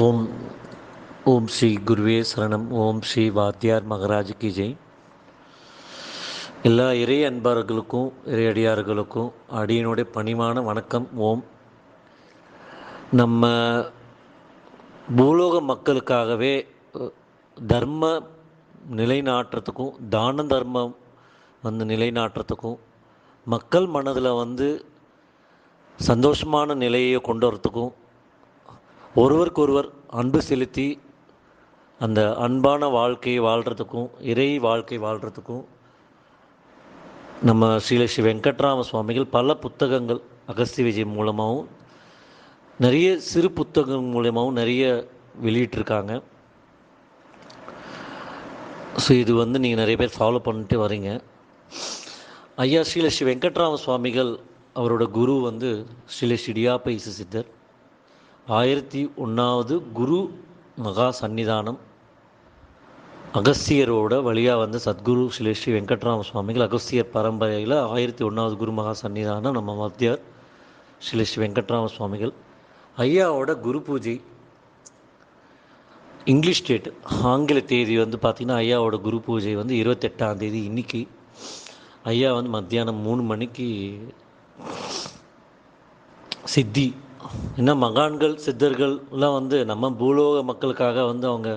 ஓம் ஓம் ஸ்ரீ குருவே சரணம் ஓம் ஸ்ரீ வாத்தியார் மகராஜ் கி ஜெய். எல்லா இறை அன்பர்களுக்கும் இறையடியார்களுக்கும் அடியினுடைய பணிமான வணக்கம் ஓம். நம்ம பூலோக மக்களுக்காகவே தர்ம நிலைநாட்டுறதுக்கும் தான தர்மம் வந்து நிலைநாட்டுறதுக்கும் மக்கள் மனதில் வந்து சந்தோஷமான நிலையை கொண்டு வரத்துக்கும் ஒருவருக்கொருவர் அன்பு செலுத்தி அந்த அன்பான வாழ்க்கையை வாழ்கிறதுக்கும் இறை வாழ்க்கை வாழ்கிறதுக்கும் நம்ம ஸ்ரீல ஸ்ரீ வெங்கட்ராம சுவாமிகள் பல புத்தகங்கள் அகஸ்தி விஜய் மூலமாகவும் நிறைய சிறு புத்தகங்கள் மூலமாகவும் நிறைய வெளியிட்டிருக்காங்க. ஸோ இது வந்து நீங்கள் நிறைய பேர் ஃபாலோ பண்ணிட்டு வரீங்க. ஐயா ஸ்ரீல ஸ்ரீ வெங்கட்ராம சுவாமிகள் அவரோட குரு வந்து ஸ்ரீல ஸ்ரீ இடியாப்ப சித்தர். ஆயிரத்தி ஒன்றாவது குரு மகா சந்நிதானம். அகஸ்தியரோட வழியாக வந்து சத்குரு ஸ்ரீ ஸ்ரீ வெங்கட்ராம சுவாமிகள் அகஸ்தியர் பரம்பரையில் ஆயிரத்தி ஒன்றாவது குரு மகா சந்நிதானம் நம்ம மத்தியார் ஸ்ரீ ஸ்ரீ வெங்கட்ராம சுவாமிகள். ஐயாவோட குரு பூஜை. இங்கிலீஷ் டேட் ஆங்கில தேதி வந்து பார்த்திங்கன்னா ஐயாவோட குரு பூஜை வந்து இருபத்தெட்டாம் தேதி இன்னைக்கு. ஐயா வந்து மத்தியானம் மூணு மணிக்கு சித்தி ஏன்னா மகான்கள் சித்தர்கள்லாம் வந்து நம்ம பூலோக மக்களுக்காக வந்து அவங்க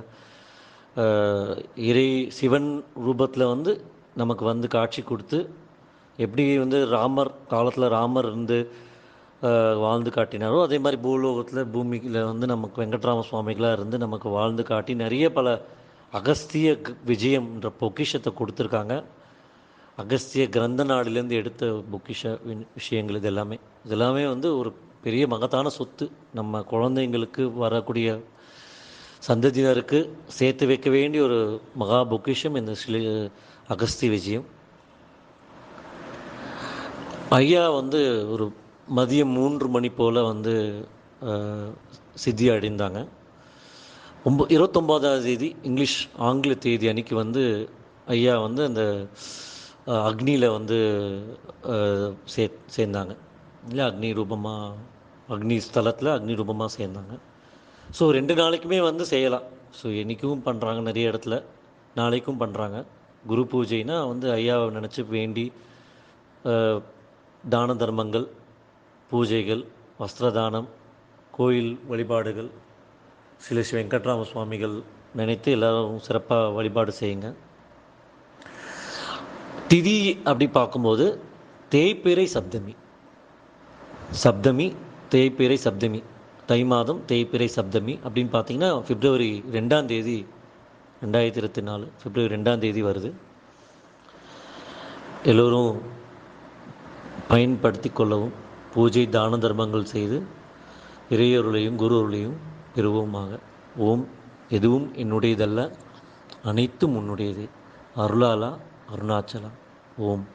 இறை சிவன் ரூபத்தில் வந்து நமக்கு வந்து காட்சி கொடுத்து எப்படி வந்து ராமர் காலத்தில் ராமர் இருந்து வாழ்ந்து காட்டினாரோ அதே மாதிரி பூலோகத்தில் பூமியில் வந்து நமக்கு வெங்கட்ராம சுவாமிகளாக இருந்து நமக்கு வாழ்ந்து காட்டி நிறைய பல அகஸ்திய விஜயம்ன்ற பொக்கிஷத்தை கொடுத்துருக்காங்க. அகஸ்திய கிரந்த நாடிலேருந்து எடுத்த பொக்கிஷ விஷயங்கள் இது எல்லாமே இது எல்லாமே வந்து ஒரு பெரிய மகத்தான சொத்து. நம்ம குழந்தைங்களுக்கு வரக்கூடிய சந்ததியினருக்கு சேர்த்து வைக்க வேண்டிய ஒரு மகா பொக்கிஷம் இந்த ஸ்ரீ அகஸ்தி விஜயம். ஐயா வந்து ஒரு மதியம் மூன்று மணி போல் வந்து சித்தி அடைந்தாங்க. ஒம்ப இருபத்தொம்போதாவது தேதி இங்கிலீஷ் ஆங்கில தேதி அன்னைக்கு வந்து ஐயா வந்து அந்த அக்னியில் வந்து சே சேர்ந்தாங்க. இல்லை அக்னி ரூபமாக அக்னி ஸ்தலத்தில் அக்னி ரூபமாக சேர்ந்தாங்க. ஸோ ரெண்டு நாளைக்குமே வந்து செய்யலாம். ஸோ என்றைக்கும் பண்ணுறாங்க நிறைய இடத்துல. நாளைக்கும் பண்ணுறாங்க குரு பூஜைனா வந்து ஐயாவை நினச்சி வேண்டி தான தர்மங்கள் பூஜைகள் வஸ்திரதானம் கோயில் வழிபாடுகள் சில ஸ்ரீ வெங்கட்ராம சுவாமிகள் நினைத்து எல்லோரும் சிறப்பாக வழிபாடு செய்யுங்க. திதி அப்படி பார்க்கும்போது தேய்பிறை சப்தமி. சப்தமி தேய்பிறை சப்தமி. தை மாதம் தேய்பிறை சப்தமி அப்படின்னு பார்த்தீங்கன்னா பிப்ரவரி ரெண்டாம் தேதி ரெண்டாயிரத்தி இருபத்தி நாலு பிப்ரவரி ரெண்டாம் தேதி வருது. எல்லோரும் பயன்படுத்தி கொள்ளவும் பூஜை தான தர்மங்கள் செய்து இறையருளையும் குருவருளையும் பெறுவோமாக. ஓம் எதுவும் என்னுடையதல்ல அனைத்தும் உன்னுடையது. அருளாலா அருணாச்சலா. ஓம்.